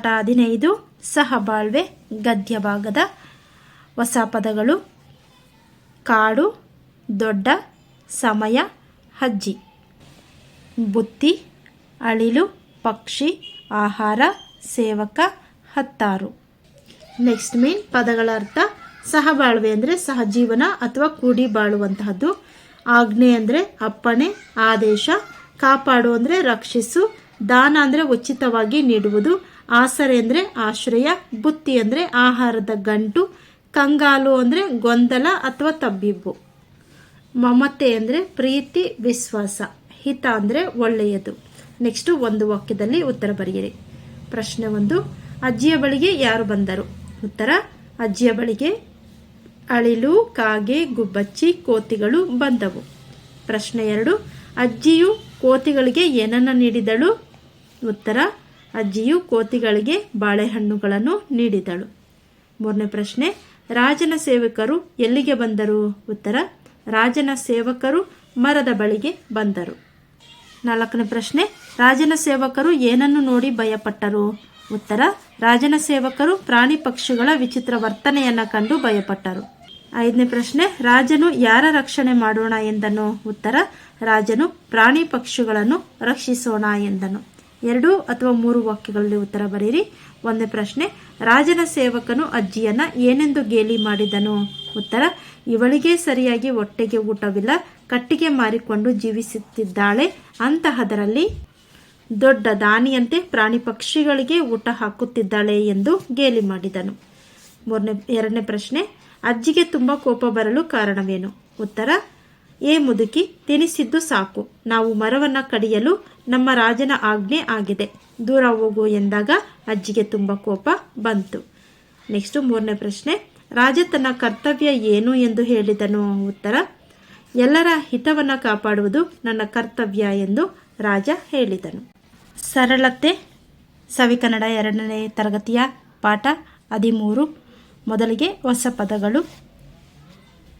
ಪಾಠ ಹದಿನೈದು, ಸಹಬಾಳ್ವೆ ಗದ್ಯ ಭಾಗದ ಹೊಸ ಪದಗಳು ಕಾಡು, ದೊಡ್ಡ, ಸಮಯ, ಅಜ್ಜಿ. ಬುತ್ತಿ, ಅಳಿಲು, ಪಕ್ಷಿ, ಆಹಾರ, ಸೇವಕ, ಹತ್ತಾರು. ನೆಕ್ಸ್ಟ್ ಮೇನ್ ಪದಗಳ ಅರ್ಥ ಸಹಬಾಳ್ವೆ ಅಂದರೆ ಸಹಜೀವನ ಅಥವಾ ಕೂಡಿ ಬಾಳುವಂತಹದ್ದು. ಆಜ್ಞೆ ಅಂದರೆ ಅಪ್ಪಣೆ, ಆದೇಶ, ಕಾಪಾಡು ಅಂದರೆ ರಕ್ಷಿಸು, ದಾನ ಅಂದರೆ ಉಚಿತವಾಗಿ ನೀಡುವುದು. ಆಸರೆ ಅಂದರೆ ಆಶ್ರಯ, ಬುತ್ತಿ ಅಂದರೆ ಆಹಾರದ ಗಂಟು, ಕಂಗಾಲು ಅಂದರೆ ಗೊಂದಲ ಅಥವಾ ತಬ್ಬಿಬ್ಬು. ಮಮತೆ ಅಂದರೆ ಪ್ರೀತಿ, ವಿಶ್ವಾಸ, ಹಿತ ಅಂದರೆ ಒಳ್ಳೆಯದು. ನೆಕ್ಸ್ಟು ಒಂದು ವಾಕ್ಯದಲ್ಲಿ ಉತ್ತರ ಬರೆಯಿರಿ. ಪ್ರಶ್ನೆ ಒಂದು, ಅಜ್ಜಿಯ ಬಳಿಗೆ ಯಾರು ಬಂದರು? ಉತ್ತರ, ಅಜ್ಜಿಯ ಬಳಿಗೆ ಅಳಿಲು, ಕಾಗೆ, ಗುಬ್ಬಚ್ಚಿ, ಕೋತಿಗಳು ಬಂದವು. ಪ್ರಶ್ನೆ ಎರಡು, ಅಜ್ಜಿಯು ಕೋತಿಗಳಿಗೆ ಏನನ್ನ ನೀಡಿದಳು? ಉತ್ತರ ಅಜ್ಜಿಯು ಕೋತಿಗಳಿಗೆ ಬಾಳೆಹಣ್ಣುಗಳನ್ನು ನೀಡಿದಳು. ಮೂರನೇ ಪ್ರಶ್ನೆ, ರಾಜನ ಸೇವಕರು ಎಲ್ಲಿಗೆ ಬಂದರು? ಉತ್ತರ, ರಾಜನ ಸೇವಕರು ಮರದ ಬಳಿಗೆ ಬಂದರು. ನಾಲ್ಕನೇ ಪ್ರಶ್ನೆ, ರಾಜನ ಸೇವಕರು ಏನನ್ನು ನೋಡಿ ಭಯಪಟ್ಟರು? ಉತ್ತರ, ರಾಜನ ಸೇವಕರು ಪ್ರಾಣಿ ಪಕ್ಷಿಗಳ ವಿಚಿತ್ರ ವರ್ತನೆಯನ್ನು ಕಂಡು ಭಯಪಟ್ಟರು. ಐದನೇ ಪ್ರಶ್ನೆ, ರಾಜನು ಯಾರ ರಕ್ಷಣೆ ಮಾಡೋಣ ಎಂದನು? ಉತ್ತರ, ರಾಜನು ಪ್ರಾಣಿ ಪಕ್ಷಿಗಳನ್ನು ರಕ್ಷಿಸೋಣ ಎಂದನು. ಎರಡು ಅಥವಾ ಮೂರು ವಾಕ್ಯಗಳಲ್ಲಿ ಉತ್ತರ ಬರೀರಿ ಒಂದನೇ ಪ್ರಶ್ನೆ, ರಾಜನ ಸೇವಕನು ಅಜ್ಜಿಯನ್ನ ಏನೆಂದು ಗೇಲಿ ಮಾಡಿದನು? ಉತ್ತರ, ಇವಳಿಗೆ ಸರಿಯಾಗಿ ಹೊಟ್ಟೆಗೆ ಊಟವಿಲ್ಲ, ಕಟ್ಟಿಗೆ ಮಾರಿಕೊಂಡು ಜೀವಿಸುತ್ತಿದ್ದಾಳೆ, ಅಂತಹದರಲ್ಲಿ ದೊಡ್ಡ ದಾನಿಯಂತೆ ಪ್ರಾಣಿ ಪಕ್ಷಿಗಳಿಗೆ ಊಟ ಹಾಕುತ್ತಿದ್ದಾಳೆ ಎಂದು ಗೇಲಿ ಮಾಡಿದನು. ಮೂರನೇ, ಎರಡನೇ ಪ್ರಶ್ನೆ, ಅಜ್ಜಿಗೆ ತುಂಬ ಕೋಪ ಬರಲು ಕಾರಣವೇನು? ಉತ್ತರ ಏ ಮುದುಕಿ, ತಿನಿಸಿದ್ದು ಸಾಕು. ನಾವು ಮರವನ್ನ ಕಡಿಯಲು ನಮ್ಮ ರಾಜನ ಆಜ್ಞೆ ಆಗಿದೆ. ದೂರ ಹೋಗು ಎಂದಾಗ ಅಜ್ಜಿಗೆ ತುಂಬ ಕೋಪ ಬಂತು. ನೆಕ್ಸ್ಟ್ ಮೂರನೇ ಪ್ರಶ್ನೆ, ರಾಜ ತನ್ನ ಕರ್ತವ್ಯ ಏನು ಎಂದು ಹೇಳಿದನು? ಉತ್ತರ, ಎಲ್ಲರ ಹಿತವನ್ನು ಕಾಪಾಡುವುದು ನನ್ನ ಕರ್ತವ್ಯ ಎಂದು ರಾಜ ಹೇಳಿದನು. ಸರಳತೆ ಸವಿಕನ್ನಡ ಎರಡನೇ ತರಗತಿಯ ಪಾಠ ಹದಿಮೂರು. ಮೊದಲಿಗೆ ಹೊಸ ಪದಗಳು.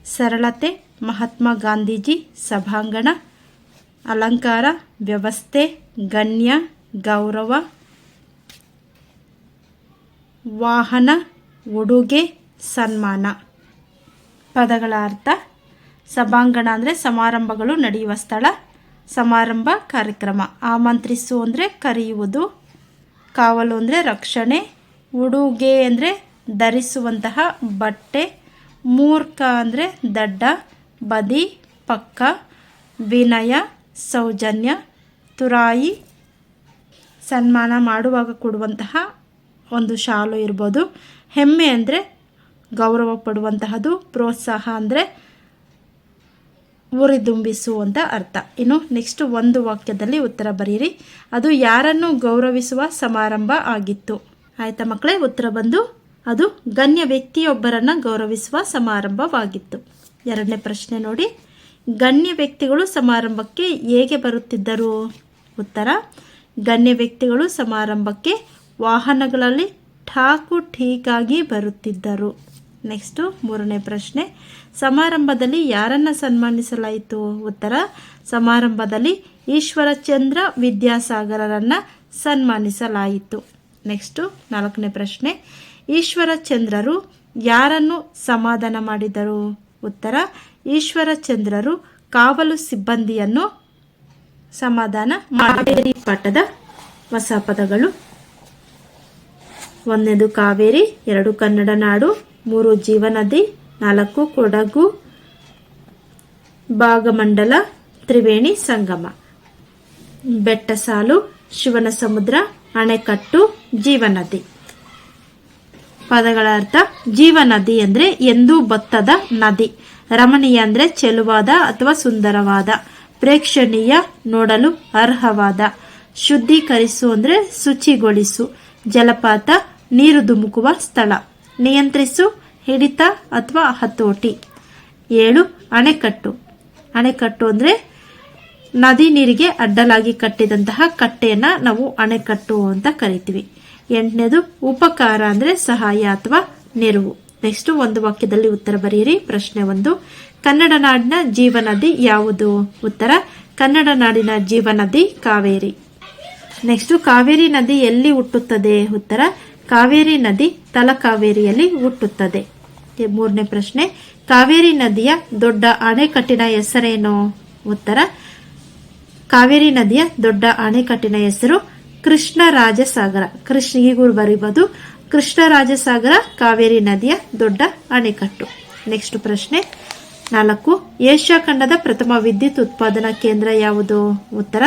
ಸರಳತೆ ಮಹಾತ್ಮ ಗಾಂಧೀಜಿ ಸಭಾಂಗಣ, ಅಲಂಕಾರ, ವ್ಯವಸ್ಥೆ, ಗಣ್ಯ, ಗೌರವ, ವಾಹನ, ಉಡುಗೆ, ಸನ್ಮಾನ. ಪದಗಳ ಅರ್ಥ ಸಭಾಂಗಣ ಅಂದರೆ ಸಮಾರಂಭಗಳು, ನಡೆಯುವ ಸ್ಥಳ, ಸಮಾರಂಭ ಕಾರ್ಯಕ್ರಮ. ಆಮಂತ್ರಿಸು ಅಂದರೆ ಕರೆಯುವುದು, ಕಾವಲು ಅಂದರೆ ರಕ್ಷಣೆ, ಉಡುಗೆ ಅಂದರೆ ಧರಿಸುವಂತಹ ಬಟ್ಟೆ, ಮೂರ್ಖ ಅಂದರೆ ದಡ್ಡ ಬದಿ, ಪಕ್ಕ, ವಿನಯ, ಸೌಜನ್ಯ, ತುರಾಯಿ, ಸನ್ಮಾನ ಮಾಡುವಾಗ ಕೊಡುವಂತಹ ಒಂದು ಶಾಲು ಇರ್ಬೋದು. ಹೆಮ್ಮೆ ಅಂದರೆ ಗೌರವ ಪಡುವಂತಹದ್ದು ಪ್ರೋತ್ಸಾಹ ಅಂದರೆ ಉರಿದುಂಬಿಸುವಂಥ ಅರ್ಥ. ಇನ್ನು ನೆಕ್ಸ್ಟ್ ಒಂದು ವಾಕ್ಯದಲ್ಲಿ ಉತ್ತರ ಬರೀರಿ. ಅದು ಯಾರನ್ನು ಗೌರವಿಸುವ ಸಮಾರಂಭ ಆಗಿತ್ತು. ಆಯಿತಾ ಮಕ್ಕಳೇ, ಉತ್ತರ ಬಂದು ಅದು ಗಣ್ಯ ವ್ಯಕ್ತಿಯೊಬ್ಬರನ್ನು ಗೌರವಿಸುವ ಸಮಾರಂಭವಾಗಿತ್ತು. ಎರಡನೇ ಪ್ರಶ್ನೆ ನೋಡಿ. ಗಣ್ಯ ವ್ಯಕ್ತಿಗಳು ಸಮಾರಂಭಕ್ಕೆ ಹೇಗೆ ಬರುತ್ತಿದ್ದರು? ಉತ್ತರ, ಗಣ್ಯ ವ್ಯಕ್ತಿಗಳು ಸಮಾರಂಭಕ್ಕೆ ವಾಹನಗಳಲ್ಲಿ ಠಾಕು ಠೀಕಾಗಿ ಬರುತ್ತಿದ್ದರು. ನೆಕ್ಸ್ಟು ಮೂರನೇ ಪ್ರಶ್ನೆ. ಸಮಾರಂಭದಲ್ಲಿ ಯಾರನ್ನ ಸನ್ಮಾನಿಸಲಾಯಿತು? ಉತ್ತರ, ಸಮಾರಂಭದಲ್ಲಿ ಈಶ್ವರಚಂದ್ರ ವಿದ್ಯಾಸಾಗರರನ್ನ ಸನ್ಮಾನಿಸಲಾಯಿತು. ನೆಕ್ಸ್ಟು ನಾಲ್ಕನೇ ಪ್ರಶ್ನೆ. ಈಶ್ವರಚಂದ್ರರು ಯಾರನ್ನು ಸಮಾಧಾನ ಮಾಡಿದರು? ಉತ್ತರ, ಈಶ್ವರಚಂದ್ರರು ಕಾವಲು ಸಿಬ್ಬಂದಿಯನ್ನು ಸಮಾಧಾನ ಮಾಡಿ ಪಾಠದ ಹೊಸ ಪದಗಳು ಒಂದನೇದು ಕಾವೇರಿ, ಎರಡು ಕನ್ನಡ ನಾಡು, ಮೂರು ಜೀವನದಿ, ನಾಲ್ಕು ಕೊಡಗು, ಭಾಗಮಂಡಲ, ತ್ರಿವೇಣಿ ಸಂಗಮ. ಬೆಟ್ಟ ಸಾಲು ಶಿವನ ಸಮುದ್ರ ಅಣೆಕಟ್ಟು, ಜೀವನದಿ. ಪದಗಳ ಅರ್ಥ ಜೀವನದಿ ಅಂದ್ರೆ ಎಂದೂ ಬತ್ತದ ನದಿ. ರಮಣೀಯ ಅಂದ್ರೆ ಚೆಲುವಾದ ಅಥವಾ ಸುಂದರವಾದ. ಪ್ರೇಕ್ಷಣೀಯ ನೋಡಲು ಅರ್ಹವಾದ. ಶುದ್ಧೀಕರಿಸು ಅಂದ್ರೆ ಶುಚಿಗೊಳಿಸು. ಜಲಪಾತ, ನೀರು ಧುಮುಕುವ ಸ್ಥಳ. ನಿಯಂತ್ರಿಸು, ಹಿಡಿತ ಅಥವಾ ಹತೋಟಿ. ಏಳು, ಅಣೆಕಟ್ಟು. ಅಣೆಕಟ್ಟು ಅಂದ್ರೆ ನದಿ ನೀರಿಗೆ ಅಡ್ಡಲಾಗಿ ಕಟ್ಟಿದಂತಹ ಕಟ್ಟೆಯನ್ನ ನಾವು ಅಣೆಕಟ್ಟು ಅಂತ ಕರಿತೀವಿ. ಎಂಟನೇದು ಉಪಕಾರ ಅಂದ್ರೆ ಸಹಾಯ ಅಥವಾ ನೆರವು. ನೆಕ್ಸ್ಟ್ ಒಂದು ವಾಕ್ಯದಲ್ಲಿ ಉತ್ತರ ಬರೆಯಿರಿ. ಪ್ರಶ್ನೆ ಒಂದು, ಕನ್ನಡ ನಾಡಿನ ಜೀವನದಿ ಯಾವುದು? ಉತ್ತರ, ಕನ್ನಡ ನಾಡಿನ ಜೀವನದಿ ಕಾವೇರಿ. ನೆಕ್ಸ್ಟ್ ಕಾವೇರಿ ನದಿ ಎಲ್ಲಿ ಹುಟ್ಟುತ್ತದೆ? ಉತ್ತರ, ಕಾವೇರಿ ನದಿ ತಲಕಾವೇರಿಯಲ್ಲಿ ಹುಟ್ಟುತ್ತದೆ. ಮೂರನೇ ಪ್ರಶ್ನೆ, ಕಾವೇರಿ ನದಿಯ ದೊಡ್ಡ ಅಣೆಕಟ್ಟಿನ ಹೆಸರೇನು? ಉತ್ತರ, ಕಾವೇರಿ ನದಿಯ ದೊಡ್ಡ ಅಣೆಕಟ್ಟಿನ ಹೆಸರು ಕೃಷ್ಣರಾಜಸಾಗರ ಕೃಷ್ಣ ಈಗೂ ಬರೀಬೋದು. ಕೃಷ್ಣರಾಜಸಾಗರ ಕಾವೇರಿ ನದಿಯ ದೊಡ್ಡ ಅಣೆಕಟ್ಟು. ನೆಕ್ಸ್ಟ್ ಪ್ರಶ್ನೆ. ನಾಲ್ಕು, ಏಷ್ಯಾ ಖಂಡದ ಪ್ರಥಮ ವಿದ್ಯುತ್ ಉತ್ಪಾದನಾ ಕೇಂದ್ರ ಯಾವುದು? ಉತ್ತರ,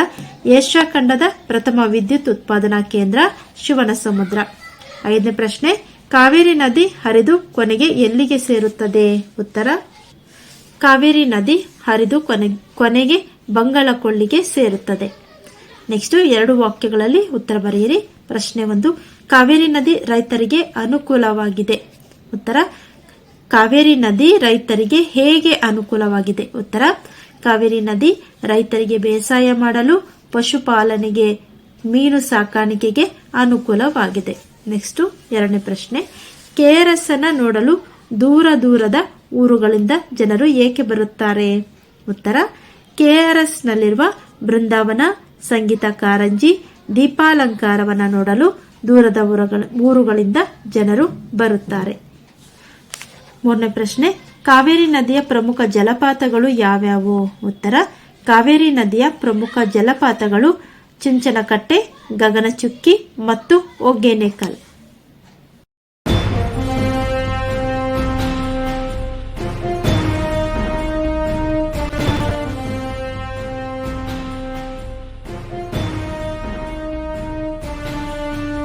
ಏಷ್ಯಾ ಖಂಡದ ಪ್ರಥಮ ವಿದ್ಯುತ್ ಉತ್ಪಾದನಾ ಕೇಂದ್ರ ಶಿವನಸಮುದ್ರ. ಐದನೇ ಪ್ರಶ್ನೆ, ಕಾವೇರಿ ನದಿ ಹರಿದು ಕೊನೆಗೆ ಎಲ್ಲಿಗೆ ಸೇರುತ್ತದೆ? ಉತ್ತರ, ಕಾವೇರಿ ನದಿ ಹರಿದು ಕೊನೆ, ಕೊನೆಗೆ ಬಂಗಾಳಕೊಳ್ಳಿಗೆ ಸೇರುತ್ತದೆ. ನೆಕ್ಸ್ಟ್ ಎರಡು ವಾಕ್ಯಗಳಲ್ಲಿ ಉತ್ತರ ಬರೆಯಿರಿ. ಪ್ರಶ್ನೆ ಒಂದು, ಕಾವೇರಿ ನದಿ ರೈತರಿಗೆ ಅನುಕೂಲವಾಗಿದೆ. ಉತ್ತರ, ಕಾವೇರಿ ನದಿ ರೈತರಿಗೆ ಹೇಗೆ ಅನುಕೂಲವಾಗಿದೆ? ಉತ್ತರ, ಕಾವೇರಿ ನದಿ ರೈತರಿಗೆ ಬೇಸಾಯ ಮಾಡಲು, ಪಶುಪಾಲನೆಗೆ, ಮೀನು ಸಾಕಾಣಿಕೆಗೆ ಅನುಕೂಲವಾಗಿದೆ. ನೆಕ್ಸ್ಟ್ ಎರಡನೇ ಪ್ರಶ್ನೆ ಕೆಆರ್ಎಸ್ ಅನ್ನ ನೋಡಲು ದೂರ ದೂರದ ಊರುಗಳಿಂದ ಜನರು ಏಕೆ ಬರುತ್ತಾರೆ? ಉತ್ತರ ಕೆಆರ್ಎಸ್ ನಲ್ಲಿರುವ ಬೃಂದಾವನ ಸಂಗೀತ ಕಾರಂಜಿ, ದೀಪಾಲಂಕಾರವನ್ನು ನೋಡಲು ದೂರದ ಊರುಗಳ- ಊರುಗಳಿಂದ ಜನರು ಬರುತ್ತಾರೆ. ಮೂರನೇ ಪ್ರಶ್ನೆ, ಕಾವೇರಿ ನದಿಯ ಪ್ರಮುಖ ಜಲಪಾತಗಳು ಯಾವ್ಯಾವು? ಉತ್ತರ, ಕಾವೇರಿ ನದಿಯ ಪ್ರಮುಖ ಜಲಪಾತಗಳು ಚುಂಚನಕಟ್ಟೆ, ಗಗನಚುಕ್ಕಿ ಮತ್ತು ಒಗ್ಗೇನೆಕಲ್.